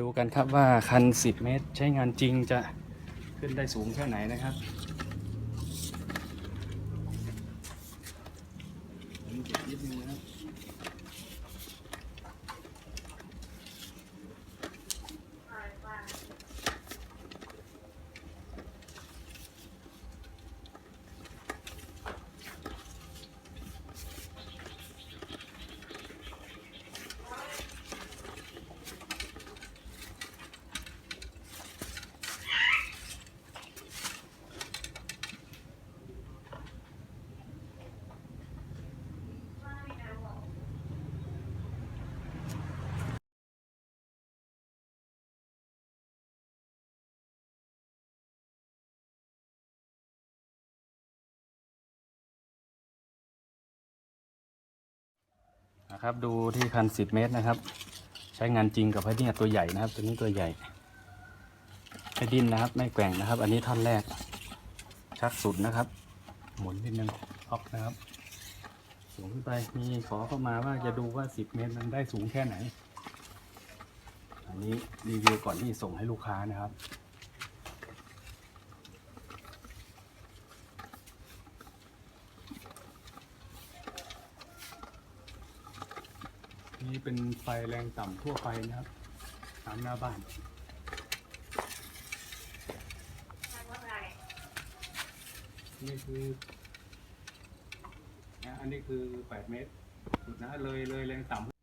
ดูกันครับว่าคัน 10 เมตร ใช้งานจริงจะขึ้นได้สูงแค่ไหนนะครับเก็บนิดนึงนะครับ นะครับ ดูที่คัน10เมตรนะครับ ใช้งานจริงกับไอ้เนี่ตัวใหญ่นะครับ ตัวนี้ตัวใหญ่ไม่ดิ้นนะครับ ไม่แกว่งนะครับ อันนี้ท่อนแรก ชักสุดนะครับ หมุนนิดนึงออกนะครับสูงขึ้นไปมีขอเข้ามาว่าจะดูว่า 10 เมตรมันได้สูงแค่ไหน อันนี้รีวิวก่อนที่ส่งให้ลูกค้านะครับ นี่เป็นไฟแรงต่ำทั่วไปนะครับ ตามหน้าบ้านนี่คือนะอันนี้คือ 8 เมตรสุดนะเลยเลยแรงต่ำ